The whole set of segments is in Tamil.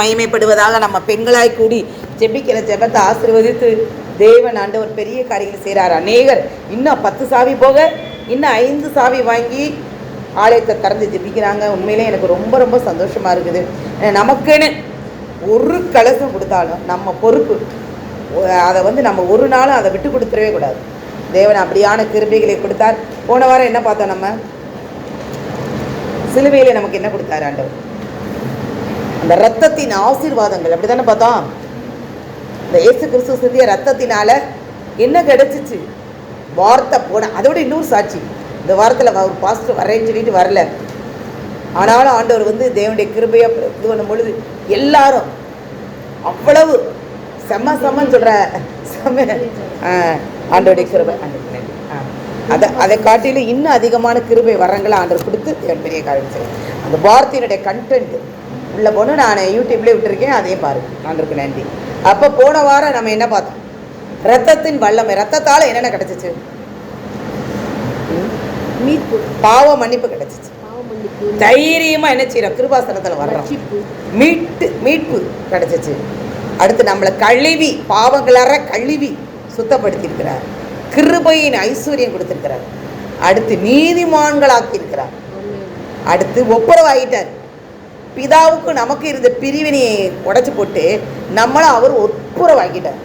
மகிமைப்படுவதாக நம்ம பெண்களாய் கூடி ஜெபிக்கிற ஜெபத்தை ஆசிர்வதித்து தேவன் ஆண்டவர் பெரிய காரியங்கள் செய்கிறார் அநேகர் இன்னும் பத்து சாவி போக இன்னும் ஐந்து சாவி வாங்கி ஆலயத்தை திறந்து ஜெபிக்கிறாங்க. உண்மையிலே எனக்கு ரொம்ப ரொம்ப சந்தோஷமாக இருக்குது. நமக்குன்னு ஒரு கலசம் கொடுத்தாலும் நம்ம பொறுப்பு அதை வந்து நம்ம ஒரு நாளும் அதை விட்டு கொடுத்துடவே கூடாது. தேவன் அப்படியான கிருபைகளை கொடுத்தார். போன வாரம் என்ன பார்த்தோம் நம்ம? சிலுவையில் நமக்கு என்ன கொடுத்தார் ஆண்டவர்? அந்த ரத்தத்தின் ஆசீர்வாதங்கள் அப்படிதானே பார்த்தோம்? இந்த இயேசு கிறிஸ்து சிந்திய ரத்தத்தினால என்ன கிடைச்சிச்சு? வார்த்தை போன அதோட இன்னொரு சாட்சி. இந்த வாரத்தில் ஒரு பாஸ்டர் வரேன்னு சொல்லிட்டு வரல. ஆனாலும் ஆண்டவர் வந்து தேவனுடைய கிருபையை இது பண்ணும் பொழுது எல்லாரும் அவ்வளவு செம்ம செம்மன்னு சொல்கிற செம்ம ஆ, ஆண்டவருடைய கிருபை ஆ. அதை அதை காட்டிலும் இன்னும் அதிகமான கிருபை வரங்களை ஆண்டவர் கொடுத்து தேவன் பெரிய காரியம் செய்யும் அந்த வார்த்தையினுடைய கண்டென்ட் உள்ள போன நான் யூடியூப்லேயே விட்டுருக்கேன் அதையும் பாருங்க ஆண்டவருக்கு நன்றி. அப்போ போன வாரம் நம்ம என்ன பார்த்தோம்? ரத்தத்தின் வல்லமை ரத்தத்தால் என்னென்ன கிடைச்சிச்சு? பாவ மன்னிப்பு கிடைச்சிச்சு. பாவ மன்னிப்பு. தைரியமா என்ன செய்யறோம் கிருபாசனத்தில் வர்றோம். மீட்டு மீட்பு கிடைச்சிச்சு. அடுத்து நம்மளை கழுவி பாவங்களற கழுவி சுத்தப்படுத்தியிருக்கிறார். கிருபையின் ஐஸ்வர்யம் கொடுத்திருக்கிறார். அடுத்து நீதிமான்களாக்கி இருக்கிறார் ஆமென். அடுத்து ஒப்புரவாகிட்டார் பிதாவுக்கு நமக்கு இருந்த பிரிவினையை உடச்சி போட்டு நம்மளும் அவர் ஒப்புரவாக்கிட்டார்.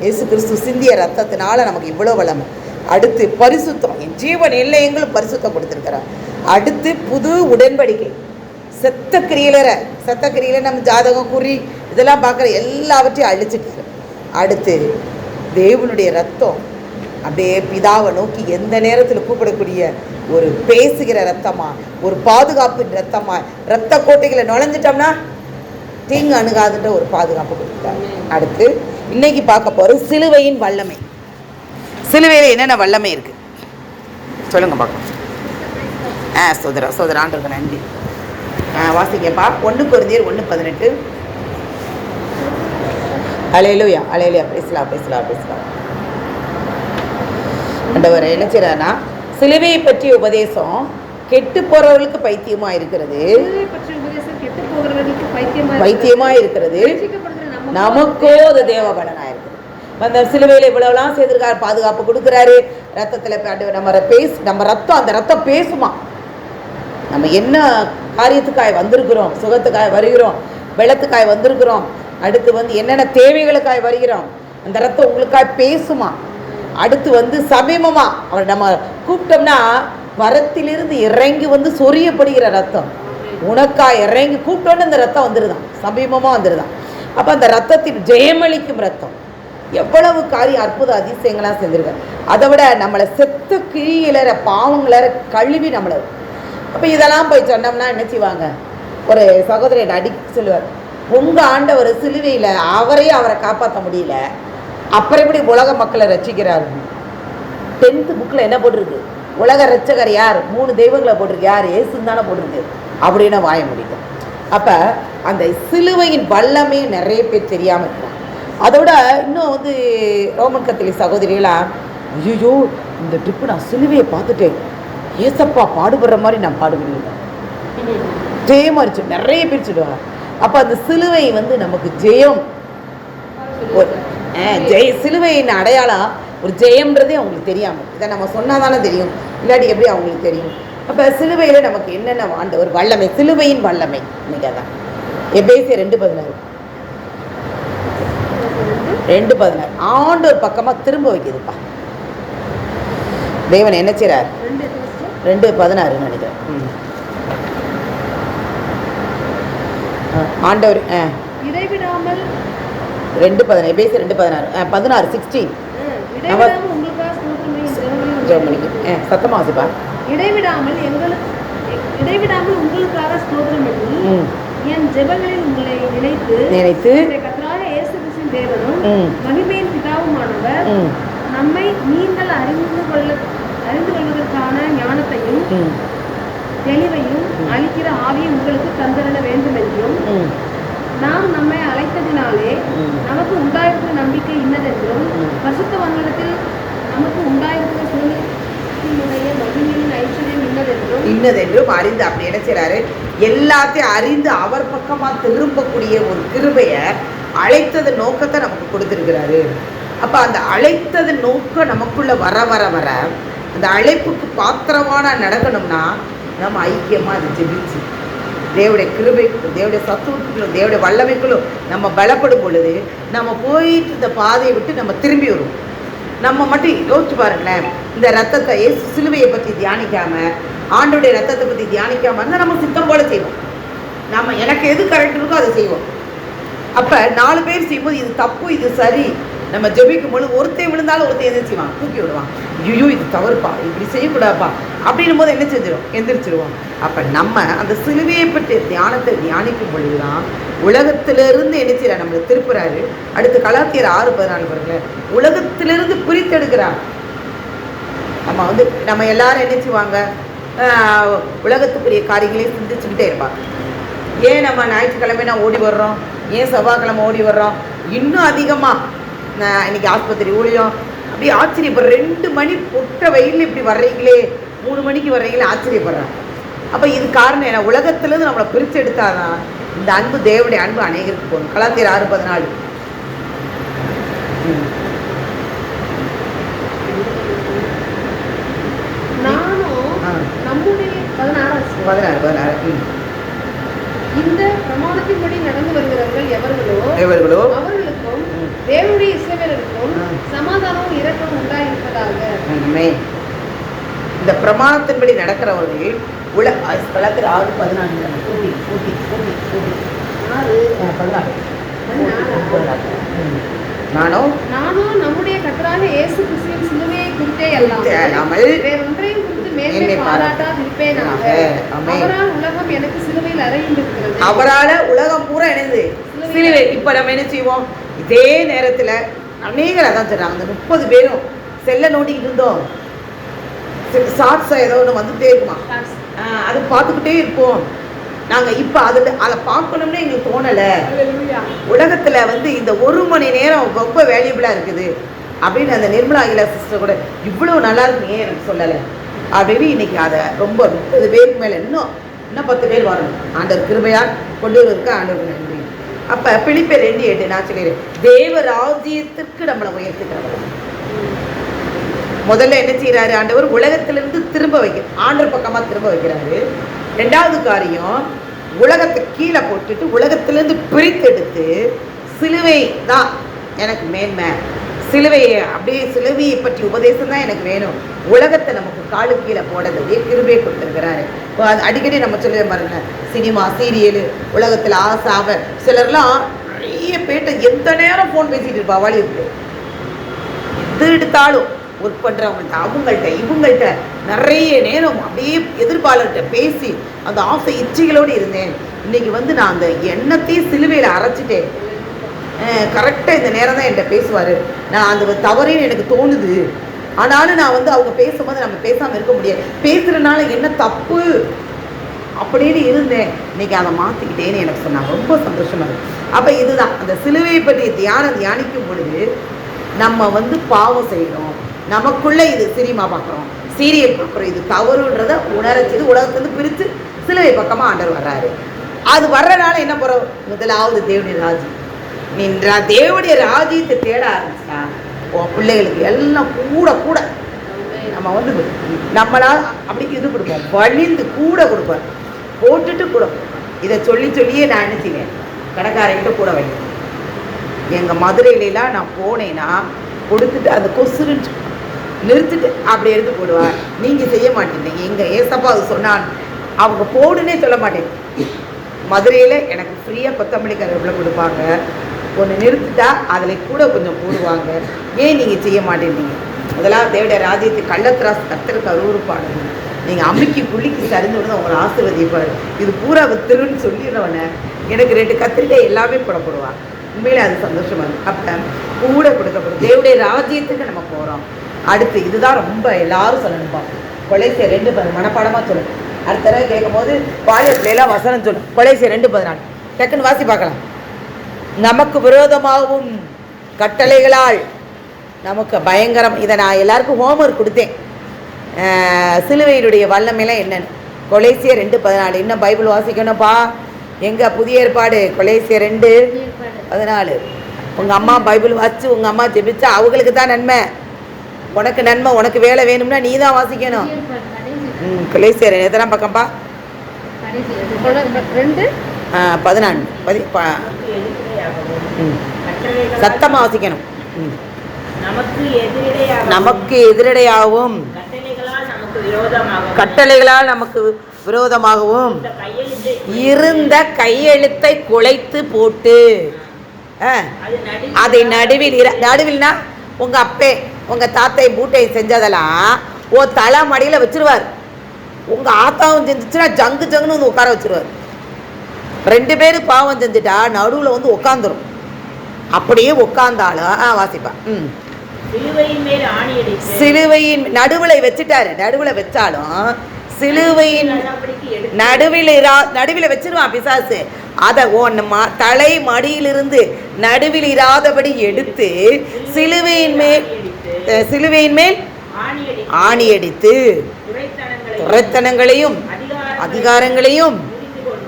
இயேசு கிறிஸ்து சிந்திய ரத்தத்தினால நமக்கு இவ்வளோ வளமை. அடுத்து பரிசுத்தம். என் ஜீவன் எல்லையங்களும் பரிசுத்தம் கொடுத்துருக்கிறார். அடுத்து புது உடன்படிக்கை. செத்த கிரியலரை செத்த கிரியில நம்ம ஜாதகம் குறி இதெல்லாம் பார்க்குற எல்லாவற்றையும் அழிச்சிட்டாரு. அடுத்து தேவனுடைய ரத்தம். அப்படியே பிதாவை நோக்கி எந்த நேரத்தில் கூப்பிடக்கூடிய ஒரு பேசுகிற ரத்தமா ஒரு பாதுகாப்பு ரத்தமா ரத்த கோட்டைகளை நுழைஞ்சிட்டோம்னா தீங்கு அணுகாதுன்ற ஒரு பாதுகாப்பு கொடுத்தாரு அடுத்து இன்னைக்கு பார்க்க போகிறது சிலுவையின் வல்லமை. சிலுவையில் என்னென்ன வல்லமை இருக்கு? சொல்லுங்க பார்க்கலாம் ஆ சோதரா சோதரான்றது நன்றி. ஆ வாசிக்கப்பா. ஒன்று குருந்தியர் ஒன்று பதினெட்டு. அலையிலுயா அலையிலுயா. பேசலாம் பேசலாம் பேசலாம். ஆண்டவர் என்ன சிலுவையை பற்றிய உபதேசம் கெட்டு போறவர்களுக்கு பைத்தியமா இருக்கிறது. பைத்தியமா இருக்கிறது. நமக்கோ அது தேவபலனா இருக்குது. அந்த சிலுவையில் இவ்வளவுலாம் செய்திருக்காரு பாதுகாப்பு கொடுக்குறாரு. ரத்தத்தில் ஆண்டவர் நம்ம பேச நம்ம ரத்தம் அந்த ரத்தம் பேசுமா? நம்ம என்ன காரியத்துக்காய் வந்திருக்கிறோம்? சுகத்துக்காய் வருகிறோம்? வெள்ளத்துக்காய் வந்திருக்கிறோம்? அடுத்து வந்து என்னென்ன தேவைகளுக்காய் வருகிறோம்? அந்த ரத்தம் உங்களுக்காய் பேசுமா? அடுத்து வந்து சமீபமாக அவர் நம்ம கூப்பிட்டோம்னா வரத்திலிருந்து இறங்கி வந்து சொரியப்படுகிற ரத்தம். உனக்கா இறங்கி கூப்பிட்டோன்னு அந்த ரத்தம் வந்துருதான். சமீபமாக வந்துருதான். அப்போ அந்த ரத்தத்தின் ஜெயமளிக்கும் ரத்தம். எவ்வளவு காரியம் அற்புத அதிசயங்களாக செஞ்சிருக்காரு. அதை விட நம்மளை செத்து கிழியிலற பாவங்களற கழுவி நம்மளை. அப்போ இதெல்லாம் போய் சொன்னோம்னா என்ன செய்வாங்க? ஒரு சகோதரியை அடி சொல்லுவார். உங்கள் ஆண்டவர் சிலுவையில் அவரே அவரை காப்பாற்ற முடியல. அப்புறம் எப்படி உலக மக்களை ரசிக்கிறார்? டென்த்து புக்கில் என்ன போட்டிருக்கு? உலக ரட்சகர் யார்? மூணு தெய்வங்களை போட்டிருக்கு. யார்? ஏசுன்னு தானே போட்டிருக்கு. அப்படின்னு வாய முடியும் அப்போ அந்த சிலுவையின் வல்லமே நிறைய பேர் தெரியாமல் இருக்காங்க. அதோட இன்னும் வந்து ரோமன் கத்திலி சகோதரிகளாம் ஐயோ இந்த ட்ரிப்பு நான் சிலுவையை பார்த்துட்டேன். ஏசப்பா பாடுபடுற மாதிரி நான் பாடுபடுவேன். ஜெயம் அரிச்சு நிறைய பேர் சொல்லுவாங்க. அப்போ அந்த சிலுவை வந்து நமக்கு ஜெயம். ஜெய சிலுவையின் அடையாளம் ஒரு ஜெயம்ன்றதே அவங்களுக்கு தெரியாமல் இதை நம்ம சொன்னால் தானே தெரியும். இல்லாட்டி எப்படி அவங்களுக்கு தெரியும்? அப்போ சிலுவையில் நமக்கு என்னென்ன ஆண்டவர் வல்லமை சிலுவையின் வல்லமை. இன்னைக்கு அதான். எப்பேசிய ரெண்டு பதினாறு. ரெண்டு பதினாறு. ஆண்டவர் பக்கமாக திரும்ப வைக்குதுப்பா. தேவன் என்ன செய்கிறார் ரெண்டு பதினாறு நினைக்கிறேன். ஆண்டவர் இடைவிடாமல் ரெண்டு பதினாறு பேசி ரெண்டு பதினாறு. பதினாறு சிக்ஸ்டீன் ஜெர்மனிக்கு சத்தமாக வாசிப்பா. இடைவிடாமல் எங்களுக்கு இடைவிடாமல் உங்களுக்காக ஸ்தோத்திரம் பண்ணி என் ஜெபங்களில் உங்களை நினைத்து நினைத்து கர்த்தராக இயேசு கிறிஸ்துவின் தேவனும். மகிமையின் பிதாவுமானவர் நம்மை நீங்கள் அறிந்து கொள்ள அறிந்து கொள்வதற்கான ஞானத்தையும் தெளிவையும் அளிக்கிற ஆவியை உங்களுக்கு தந்திரட வேண்டும் என்றும் நாம் நம்மை அழைத்ததினாலே. நமக்கு உண்டாயிருக்கிற நம்பிக்கை இன்னதென்றும். பரிசுத்த வங்கலத்தில் நமக்கு உண்டாயிருக்கிற சுதந்திரத்தினுடைய மகிமையின் ஐஸ்வர்யம் இன்னதென்றும் இன்னதென்றும் அறிந்து அப்படி என்ன செய்றாரு எல்லாத்தையும் அறிந்து அவர் பக்கமா திரும்பக்கூடிய ஒரு கிருபையை அழைத்தது நோக்கத்தை நமக்கு கொடுத்துருக்கிறாரு அப்ப அந்த அழைத்தது நோக்கம் நமக்குள்ள வர வர வர அந்த அழைப்புக்கு பாத்திரமான நடக்கணும்னா நம்ம ஐக்கியமா அதை ஜெபிச்சு தேவடைய கிருபைக்குள்ளும் தேவடைய சத்துவத்துக்குள்ளும் தேவடைய வல்லமைக்குள்ளும் நம்ம பலப்படும் பொழுது நம்ம போயிட்டு இந்த பாதையை விட்டு நம்ம திரும்பி வருவோம். நம்ம மட்டும் யோசிச்சு பாருங்களேன் இந்த ரத்தத்தை ஏசு சிலுவையை பற்றி தியானிக்காம ஆண்டோடைய ரத்தத்தை பற்றி தியானிக்காம இருந்தால் நம்ம சித்தம் போல செய்வோம். நம்ம எனக்கு எது கரெக்ட் இருக்கோ அதை செய்வோம். அப்போ நாலு பேர் செய்யும்போது இது தப்பு இது சரி நம்ம ஜெபிக்கும் பொழுது ஒருத்தன் விழுந்தாலும் ஒருத்தன் எந்திரிச்சுவான் தூக்கி விடுவான். ஐயோ இது தவறுப்பா இப்படி செய்யக்கூடாதுப்பா. அப்படின்னும் போது என்ன செஞ்சிடும் எந்திரிச்சிருவோம். அப்போ நம்ம அந்த சிலுவையை பற்றிய தியானத்தை தியானிக்கும் பொழுதுதான் உலகத்திலிருந்து என்ன செய்யறார்? நம்மளை திருப்புறாரு. அடுத்து கலாத்தியர் ஆறு பதினாலு பாருங்களேன். உலகத்திலிருந்து பிரித்தெடுக்கிறார். நம்ம வந்து நம்ம எல்லாரும் என்ன செய்வாங்க? ஆஹ் உலகத்துக்குரிய காரியங்களையும் சிந்திச்சுக்கிட்டே இருப்பாங்க ஏன் நம்ம ஞாயிற்றுக்கிழமை நான் ஓடி வர்றோம்? ஏன் செவ்வாய்க்கிழமை ஓடி வர்றோம்? இன்னும் அதிகமாக இன்னைக்கு ஆஸ்பத்திரி ஊழியம்? அப்படியே ஆச்சரியப்படுற ரெண்டு மணி பொட்ட வெயில் இப்படி வர்றீங்களே. மூணு மணிக்கு வர்றீங்களே ஆச்சரியப்படுறேன். அப்போ இது காரணம் என்ன? உலகத்துலேருந்து நம்மளை பிரித்து எடுத்தாதான் இந்த அன்பு தேவனுடைய அன்பு அநேகருக்கு போகணும் கலாத்தியர் ஆறு பதினாலு. பதினாறு பதினாறு. இந்த பிரமாணத்தின்படி நடந்து வருகிறவர்கள் எவர்களோ இவர்களோ அவர்களுக்கும். தேவனுடைய இஸ்ரவேலருக்கும் ஆ. சமாதானமும் இரக்கம் உண்டாயிருப்பதாக ஆமே. இந்த பிரமாணத்தின்படி நடக்கிறவர்கள் உல கலத்திர ஆறு பதினான்கு கூட்டி கூட்டி கூட்டி கூட்டி ஆறு பதினாலு. நானும் நானும் நம்முடைய கர்த்தராக இயேசு கிறிஸ்துவின் சிலுவையை குறித்தே அல்லாமல் வேறொன்றையும் குறித்து மேன்மை பாராட்டாதிருப்பேனாக. அவரால் உலகம் எனக்கு சிலுவையில் அறையுண்டிருக்கிறது அவரால உலகம் பூரா என்னது சிலுவை. இப்ப நம்ம என்ன செய்வோம்? இதே நேரத்துல அநேகர் அதான் சொல்றாங்க. அந்த முப்பது பேரும் செல்ல நோண்டிக்கிட்டு இருந்தோம். ஷார்ட்ஸா ஏதோ ஒன்று வந்துட்டே இருக்குமா அது பார்த்துக்கிட்டே இருப்போம். நாங்க இப்ப அதுல அதை பார்க்கணும்னு எங்களுக்கு தோணல. உலகத்துல வந்து இந்த ஒரு மணி நேரம் ரொம்ப வேல்யூபிளா இருக்குது. அப்படின்னு அந்த நிர்மலா அகிலா சிஸ்டர் கூட இவ்வளவு நல்லா இருக்கு ஏன் எனக்கு சொல்லலை. அப்படின்னு இன்னைக்கு அதை ரொம்ப முப்பது பேருக்கு மேல இன்னும் இன்னும் பத்து பேர் வரணும். ஆண்டவர் கிருபையா கொண்டு வருவதற்கு ஆண்டவருக்கு நன்றி. அப்ப பிலிப்பை ரெண்டு எட்டு நான் சொல்லிடுறேன் தேவ ராஜ்யத்திற்கு நம்மளை உயர்த்துக்கிறவர் முதல்ல என்ன செய்கிறாரு ஆண்டவர் உலகத்திலிருந்து திரும்ப வைக்க ஆண்டர் பக்கமாக திரும்ப வைக்கிறாரு. ரெண்டாவது காரியம் உலகத்தை கீழே போட்டுட்டு உலகத்திலிருந்து பிரித்தெடுத்து சிலுவை தான் எனக்கு மேன்மை. சிலுவையை அப்படியே சிலுவையை பற்றி உபதேசம் தான் எனக்கு வேணும். உலகத்தை நமக்கு காலு கீழே போடுறதே கிருபையை கொடுத்துருக்கிறாரு. அடிக்கடி நம்ம சொல்ல பாருங்க சினிமா சீரியலு உலகத்தில் ஆசாவ சிலர்லாம் நிறைய பேட்ட எந்த நேரம் ஃபோன் பேசிட்டு இருப்பா? வழி இருக்கு எது எடுத்தாலும். ஒர்க் பண்ணுறவங்கள்ட்ட அவங்கள்ட்ட இவங்கள்ட்ட நிறைய நேரம் அப்படியே எதிர்ப்பாளர்கிட்ட பேசி அந்த ஆசை இச்சைகளோடு இருந்தேன். இன்னைக்கு வந்து நான் அந்த எண்ணத்தையும் சிலுவையில் அரைச்சிட்டேன். கரெக்டாக இந்த நேரம் தான் என்கிட்ட பேசுவார். நான் அந்த தவறேன்னு எனக்கு தோணுது. ஆனாலும் நான் வந்து அவங்க பேசும்போது நம்ம பேசாமல் இருக்க முடியாது. பேசுகிறனால என்ன தப்பு அப்படின்னு இருந்தேன். இன்னைக்கு அதை மாற்றிக்கிட்டேன்னு எனக்கு சொன்னாங்க ரொம்ப சந்தோஷமா இருக்கு. அப்போ இதுதான் அந்த சிலுவையை பற்றி தியானம் தியானிக்கும் பொழுது நம்ம வந்து பாவம் செய்கிறோம் நமக்குள்ளே இது சினிமா பார்க்குறோம் சீரியல் பார்க்குறோம் இது தவறுன்றத உணரச்சது உலகத்துலேருந்து பிரித்து சிலுவை பக்கமாக ஆண்டவர் வர்றாரு. அது வர்றனால என்ன போகிறோம் முதலாவது தேவனுடைய ராஜ்யம். நின்றா தேவனுடைய ராஜ்யத்தை தேட ஆரம்பிச்சா உன் பிள்ளைகளுக்கு எல்லாம் கூட கூட நம்ம வந்து நம்மளால் அப்படி இது கொடுப்போம். வழிந்து கூட கொடுப்போம். போட்டுட்டு கூட. இதை சொல்லி சொல்லியே நான் என்ன கடைக்காரங்கிட்ட கூட வைக்கிறேன் எங்கள் மதுரையிலலாம் நான் போனேன்னா கொடுத்துட்டு அந்த கொசுருன்னு நிறுத்திட்டு அப்படி எடுத்து போடுவார். நீங்கள் செய்ய மாட்டீங்க. எங்கள் ஏசப்பா அது சொன்னான். அவங்க போடுன்னே சொல்ல மாட்டேன். மதுரையில் எனக்கு ஃப்ரீயாக கொத்தமல்லி கருவேப்பிலை கொடுப்பாங்க. ஒன்று நிறுத்திட்டா அதில் கூட கொஞ்சம் போடுவாங்க. ஏன் நீங்கள் செய்ய மாட்டேன்றீங்க? முதலாவது தேவடைய ராஜ்யத்தை கள்ளத்திராசு கத்திரக்கு அருவறுப்பாடுங்க நீங்கள் அம்மிக்கு புள்ளிக்கு சரிந்து விடுங்க உங்களை ஆசீர்வதிப்பாரு. இது பூரா வித்துருன்னு சொல்லிடுறவனே எனக்கு ரெண்டு கத்திரிக்காய் எல்லாமே போட உண்மையிலே அது சந்தோஷமா இருக்குது அப்போ கூட கொடுக்கப்படும். தேவடைய ராஜ்யத்துக்கு நம்ம போகிறோம் அடுத்து இதுதான் ரொம்ப எல்லாரும் சொல்லணும்பா. கொலைசிய ரெண்டு மனப்பாடமாக சொல்லணும். அடுத்த தடவை கேட்கும் போது பாலியத்திலாம் வசனம் சொல்லணும். செய்ய ரெண்டு பதினாலு. டக்குன்னு வாசி பார்க்கலாம். நமக்கு விரோதமாகவும் கட்டளைகளால் நமக்கு பயங்கரம். இதை நான் எல்லாருக்கும் ஹோம்ஒர்க் கொடுத்தேன். சிலுவையினுடைய வல்லமைலாம் என்னன்னு. கொலைசிய ரெண்டு பதினாலு. இன்னும் பைபிள் வாசிக்கணும்ப்பா. எங்கே புதிய ஏற்பாடு? கொலைசிய ரெண்டு பதினாலு. உங்கள் அம்மா பைபிள் வாசிச்சு உங்கள் அம்மா ஜெபிச்சா அவங்களுக்கு தான் நன்மை. உனக்கு நன்மை உனக்கு வேலை வேணும்னா நீ தான் வாசிக்கணும். ம் கொலேசியர் எத்தனை பக்கம்ப்பா ரெண்டு? பதினான்கு. பதி ப- ம். சத்தமா வாசிக்கணும். நமக்கு எதிரிடையாக நமக்கு எதிரடையாகவும் கட்டளைகளால் நமக்கு விரோதமாகவும். இருந்த கையெழுத்தை குலைத்து போட்டு. அது நடு அதை நடுவில் நடுவில்னா உங்க அப்பே உங்க தாத்தை பூட்டை செஞ்சதெல்லாம் ஓ தலை மடியில வச்சிருவார். உங்க ஆத்தாவும் செஞ்சுச்சுன்னா ஜங்கு ஜங்குன்னு வந்து உட்கார வச்சிருவார். ரெண்டு பேரும் பாவம் செஞ்சுட்டா நடுவில் வந்து உட்காந்துரும் அப்படியே உட்காந்தாலும் ஆ வாசிப்பா. ம். சிலுவையின் நடுவில் வச்சுட்டாரு. நடுவில் வச்சாலும் சிலுவையின் நடுவில் இரா நடுவில் வச்சிருவான் பிசாசு. அதை ஒன்று மா தலை மடியிலிருந்து நடுவில் இராதபடி எடுத்து சிலுவையின் மேல் சிலுவையின் மேல் ஆணி அடித்து துரைத்தனங்களையும் அதிகாரங்களையும்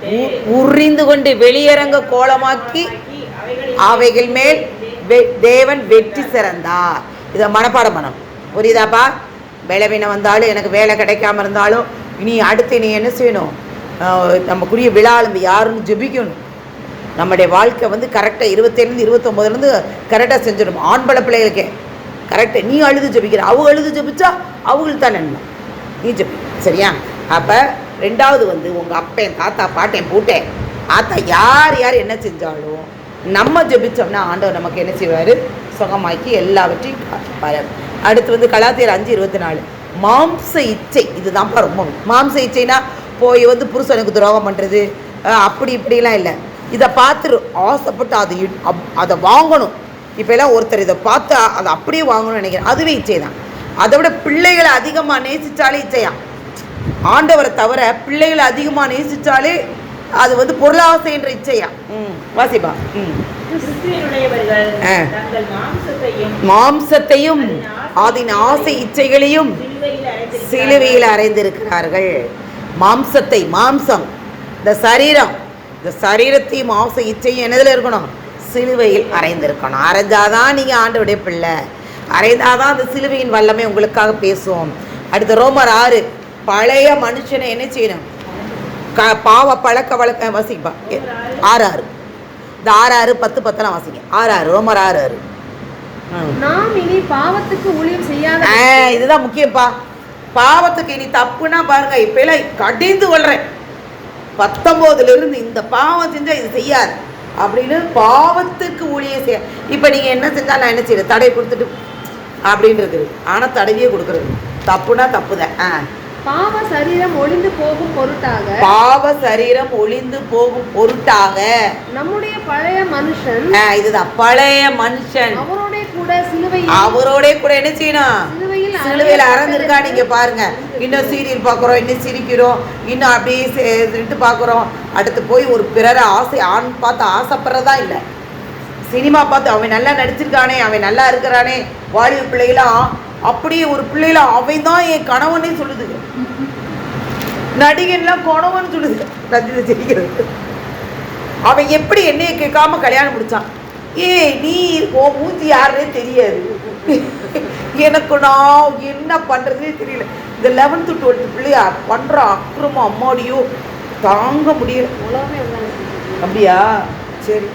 உ- உறிந்து கொண்டு வெளியரங்க கோலமாக்கி அவைகள் மேல் வெ- தேவன் வெற்றி சிறந்தார். இதை மனப்பாடம் பண்ணணும். புரியுதாப்பா? பலவீனம் வந்தாலும் எனக்கு வேலை கிடைக்காம இருந்தாலும் இனி அடுத்து நீ என்ன செய்யணும்? ஆஹ் நமக்குரிய விழாலும் யாருன்னு ஜெபிக்கணும். நம்முடைய வாழ்க்கை வந்து கரெக்டாக இருபத்தேழுலேருந்து இருபத்தொம்போதுலேருந்து கரெக்டாக செஞ்சிடணும். ஆண்பள பிள்ளைகளுக்கே. கரெக்டு நீ அழுது ஜபிக்கிற. அவங்க அழுது ஜெபிச்சா அவங்களுக்கு தான் நன்மை. நீ ஜெபி. சரியா? அப்போ ரெண்டாவது வந்து உங்கள் அப்பேன் தாத்தா பாட்டேன் பூட்டேன். ஆத்தா யார் யார் என்ன செஞ்சாலும் நம்ம ஜெபிச்சோம்னா ஆண்டவர் நமக்கு என்ன செய்வார்? சுகமாக்கி எல்லாவற்றையும் பாரு அடுத்து வந்து கலாத்தியர் அஞ்சு இருபத்தி நாலு மாம்ச இச்சை. இதுதான்ப்பா ரொம்ப மாம்ச இச்சைனா போய் வந்து புருஷனுக்கு துரோகம் பண்ணுறது அப்படி இப்படிலாம் இல்லை. இதை பார்த்து ஆசைப்பட்டு அது அப்- அதை வாங்கணும். இப்போ எல்லாம் ஒருத்தர் இதை பார்த்து அதை அப்படியே வாங்கணும்னு நினைக்கிறேன். அதுவே இச்சை தான் அதை விட பிள்ளைகளை அதிகமாக நேசிச்சாலே இச்சையா? ஆண்டவரை தவிர பிள்ளைகளை அதிகமாக நேசிச்சாலே அது வந்து பொருளாசைன்ற இச்சையா? ம் வாசிப்பா. ம். மாம்சத்தையும் அதன் ஆசை இச்சைகளையும். சிலுவையில் அறைந்திருக்கிறார்கள் மாம்சத்தை மாம்சம் இந்த சரீரம் இந்த சரீரத்தையும் ஆசை இச்சையும் என்னதுல இருக்கணும்? சிலுவையில் அறைந்திருக்கணும். அரைஞ்சாதான் நீங்க ஆண்டவுடைய பிள்ளை. அரைந்தாதான் அந்த சிலுவையின் வல்லமை உங்களுக்காக பேசுவோம். அடுத்து ரோமர் ஆறு. பழைய மனுஷனை என்ன செய்யணும்? க பாவ பழக்க வழக்க வாசிப்பா. ஆறு ஆறு இந்த ஆறு ஆறு பத்து பத்தெல்லாம் வாசிங்க. ஆறு ஆறு ரோமர் ஆறு ஆறு. நாம் இனி பாவத்துக்கு ஊழியம் செய்யாத இதுதான் முக்கியப்பா பாவத்துக்கு இனி தப்புனா பாருங்க இப்ப எல்லாம் கடிந்து கொள்றேன். பத்தொன்பதுல இருந்து இந்த பாவம் செஞ்சா இது செய்யாது. அப்படின்னு பாவத்துக்கு ஊழிய செய்ய இப்ப நீங்க என்ன செஞ்சா நான் என்ன செய்யறது? தடை கொடுத்துட்டு அப்படின்னு இருக்குது ஆனா தடவியே கொடுக்கறது. தப்புனா தப்புதான். ஆ. பாவ சரீரம் ஒளிந்து போகும் பொருட்டாக. பாவ சரீரம் ஒளிந்து போகும் பொருட்டாக. நம்முடைய பழைய மனுஷன் இதுதான். பழைய மனுஷன். அவரோட கூட சிலுவையில் அவரோட கூட என்ன செய்யணும்? சிலுவையில் அறந்திருக்கா? நீங்க பாருங்க. இன்னும் சீரியல் பார்க்குறோம் இன்னும் சிரிக்கிறோம் இன்னும் அப்படியே சொல்லிட்டு பார்க்குறோம். அடுத்து போய் ஒரு பிறரை ஆசை ஆண் பார்த்து ஆசைப்படுறதா இல்லை. சினிமா பார்த்து அவன் நல்லா நடிச்சிருக்கானே அவன் நல்லா இருக்கிறானே வாலிப பிள்ளைகளாம். அப்படியே ஒரு பிள்ளைகள அவன் தான் என் கணவனே சொல்லுது. நடிகன்லாம் கணவன் சொல்லுது. ரஜினி சிரிக்கிறது அவன் எப்படி என்னைய கேட்காம கல்யாணம் முடிச்சான்? ஏய் நீ உன் மூஞ்சி யாருன்னே தெரியாது. எனக்கு நான் என்ன பண்றதுனே தெரியல. இந்த லெவன்த்து டுவெல்த்து பிள்ளையா பண்ற அக்கிரமம் அம்மாடியோ தாங்க முடியல. அப்படியா? சரி.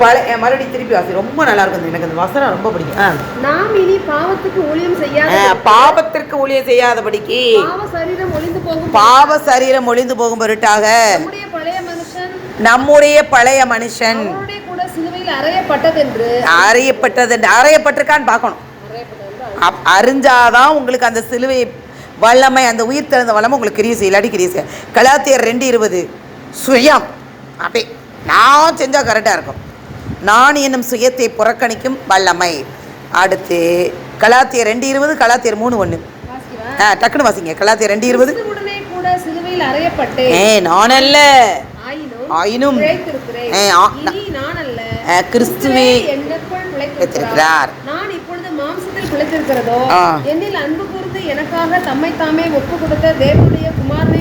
பழைய மறுபடியும் திருப்பி வாசி. ரொம்ப நல்லா இருக்கும் எனக்கு அந்த வசனம் ரொம்ப பிடிக்கும். நாம் இனி பாவத்துக்கு ஊழியம் செய்யாத பாவத்திற்கு ஊழியம் செய்யாதபடிக்கு பாவ சரீரம் ஒளிந்து போகும் பாவ சரீரம் ஒளிந்து போகும் பொருட்டாக நம்முடைய பழைய மனுஷன். அறையப்பட்டதென்று அறையப்பட்டது அறையப்பட்டிருக்கான்னு பார்க்கணும். அறையப்பட்டதென்று அறிஞ்சாதான் உங்களுக்கு அந்த சிலுவை வல்லமை அந்த உயிர் திறந்த வல்லமை உங்களுக்கு கிரீஸ் இல்லாட்டி கிரீஸ் கலாத்தியர் ரெண்டு இருபது சுயம். அப்படி நான் செஞ்சால் கரெக்டாக இருக்கும். நான் என்னும் சுயத்தை புறக்கணிக்கும் வல்லமை. அடுத்து கலாத்தியர் ரெண்டு இருபது கலாத்தியர் மூணு ஒன்று. ஆ டக்குன்னு வாசிங்க. கலாத்தியர் ரெண்டு இருபது. ஏ நான் அல்ல ஆயினும். ஏ, நான் அல்ல கிறிஸ்துவே பிழைத்திருக்கிறார். பிழைத்திருக்கிறார் நான் இப்பொழுது மாம்சத்தில் பிழைத்திருக்கிறதோ. என்னில் அன்பு கூர்ந்து எனக்காக தம்மை தாமே ஒப்பு கொடுத்த தேவனுடைய குமாரனை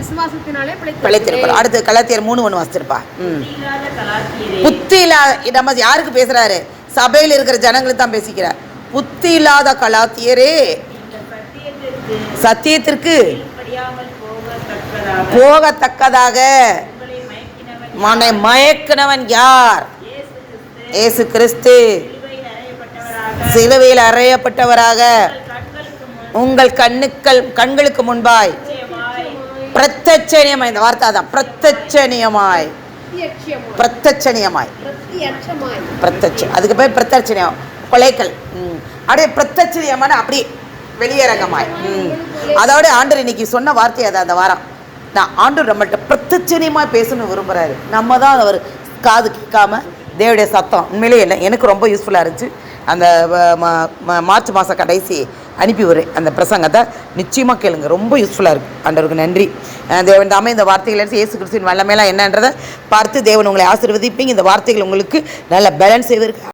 விசுவாசத்தினாலே பிழைத்திருக்கிறோம் பிழைத்திருக்கிறேன் அடுத்து கலாத்தியர் மூணு ஒன்று கலாத்தியரே புத்தி இல்லாத நம்ம யாருக்கு பேசுறாரு? சபையில் இருக்கிற ஜனங்களுக்கு தான் பேசிக்கிறார். புத்தி இல்லாத கலாத்தியரே. சத்தியத்திற்கு போகத்தக்கதாக. மனை மயக்கினவன் யார்? இயேசு கிறிஸ்து சிலுவையில் அறையப்பட்டவராக. உங்கள் கண்ணுக்கள் கண்களுக்கு முன்பாய். பிரத்தச்சனியமாய் இந்த வார்த்தை தான் பிரத்தச்சனியமாய் பிரத்தச்சனியமாய் பிரத்தச்ச அதுக்கு போய் பிரத்தச்சனியம் கொலைக்கல் ம். அப்படியே பிரத்தச்சனியமான அப்படியே வெளியரங்கமாய். ம். அதோட ஆண்டர் இன்னைக்கு சொன்ன வார்த்தை அது அந்த வாரம். நான் ஆண்டவர் நம்மள்கிட்ட பிரத்தச்சனியமாக பேசணும்னு விரும்புகிறாரு நம்ம தான் அவர் காது கேட்காம தேவடைய சத்தம். உண்மையிலேயே இல்லை. எனக்கு ரொம்ப யூஸ்ஃபுல்லாக இருந்துச்சு. அந்த மார்ச் மாதம் கடைசி அனுப்பி விடுறேன். அந்த பிரசங்கத்தை நிச்சயமாக கேளுங்க. ரொம்ப யூஸ்ஃபுல்லாக இருக்குது ஆண்டவருக்கு நன்றி. தேவன் தாமே இந்த வார்த்தைகள் எடுத்து இயேசு கிறிஸ்துவின் வல்லமேலாம் என்னன்றதை பார்த்து தேவன் உங்களை ஆசீர்வதிப்பீங்க. இந்த வார்த்தைகள் உங்களுக்கு நல்ல பேலன்ஸ் செய்வதற்கு